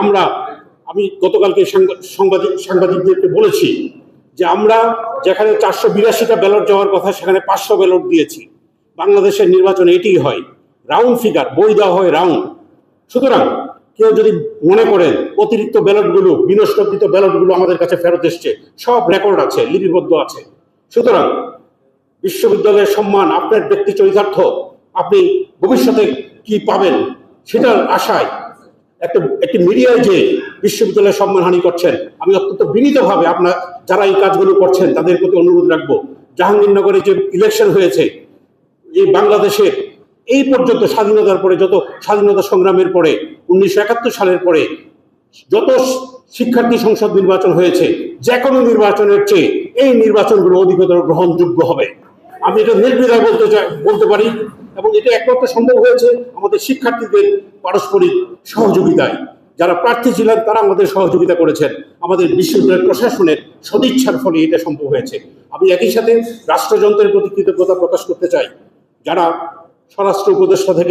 আমরা, আমি গতকালকে সাংবাদিক, সাংবাদিকদেরকে বলেছি যে আমরা যেখানে চারশো বিরাশিটা ব্যালট যাওয়ার কথা সেখানে পাঁচশো ব্যালট দিয়েছি। বাংলাদেশের নির্বাচন এটিই হয়। রাউন্ড ফিগার, বই দেওয়া হয় রাউন্ড। সুতরাং কেউ যদি মনে করেন অতিরিক্ত ব্যালটগুলো, বিনষ্টকৃত ব্যালটগুলো আমাদের কাছে ফেরত এসছে, সব রেকর্ড আছে, লিপিবদ্ধ আছে। সুতরাং বিশ্ববিদ্যালয়ের সম্মান, আপনার ব্যক্তি চরিতার্থ, আপনি ভবিষ্যতে কি পাবেন, সেটার আশায় একটা, একটি মিডিয়ায় যে বিশ্ববিদ্যালয়ের সম্মানহানি করছেন, আমি অত্যন্ত বিনীতভাবে আপনার, যারা এই কাজগুলো করছেন, তাদের প্রতি অনুরোধ রাখব। জাহাঙ্গীরনগরে যে ইলেকশন হয়েছে, এই বাংলাদেশের, এই পর্যন্ত স্বাধীনতার পরে, যত স্বাধীনতা সংগ্রামের পরে, উনিশশো একাত্তর সালের পরে, যত শিক্ষার্থী সংসদ নির্বাচন হয়েছে, যে কোনো নির্বাচনের চেয়ে এই নির্বাচনগুলো অধিকতর গ্রহণযোগ্য হবে। আমি এটা নির্দ্বিধায় বলতে চাই, বলতে পারি এবং এটা একমাত্র সম্ভব হয়েছে আমাদের শিক্ষার্থীদের পারস্পরিক সহযোগিতায়। যারা প্রার্থী ছিলেন, তারা আমাদের সহযোগিতা করেছেন। আমাদের বিশ্ববিদ্যালয় প্রশাসনের সদিচ্ছার ফলে এটা সম্ভব হয়েছে। আমি একই সাথে রাষ্ট্রযন্ত্রের প্রতি কৃতজ্ঞতা প্রকাশ করতে চাই। যারা স্বরাষ্ট্র উপদেষ্টা থেকে